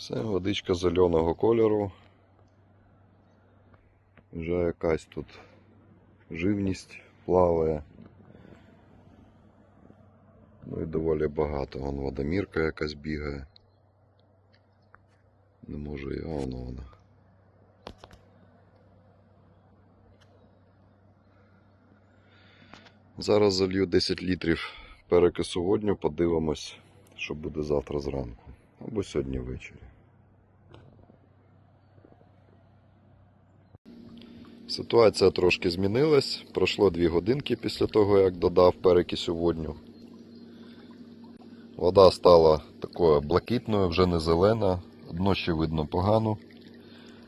Все, водичка зеленого кольору. Вже якась тут живність плаває. Ну і доволі багато. Вон водомірка якась бігає. Не можу я, воно вона. Зараз залью 10 літрів перекису водню, подивимось, що буде завтра зранку. Або сьогодні ввечері. Ситуація трошки змінилась. Пройшло 2 годинки після того, як додав перекисю водню. Вода стала такою блакитною, вже не зелена. Дно ще видно погано.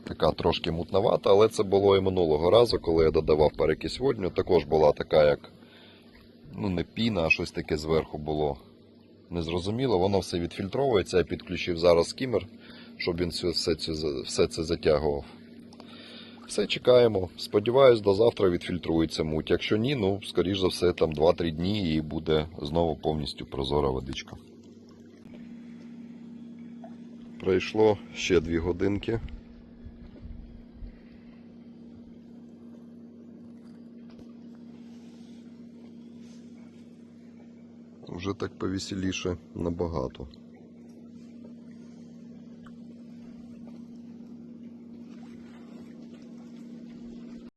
Така трошки мутновата, але це було і минулого разу, коли я додавав перекись водню. Також була така, як ну не піна, а щось таке зверху було. Незрозуміло, воно все відфільтровується. Я підключив зараз скімер, щоб він все, це, все це затягував. Все чекаємо. Сподіваюсь, до завтра відфільтрується муть. Якщо ні, ну, скоріш за все, там 2-3 дні і буде знову повністю прозора водичка. Пройшло ще 2 годинки. Вже так повеселіше набагато.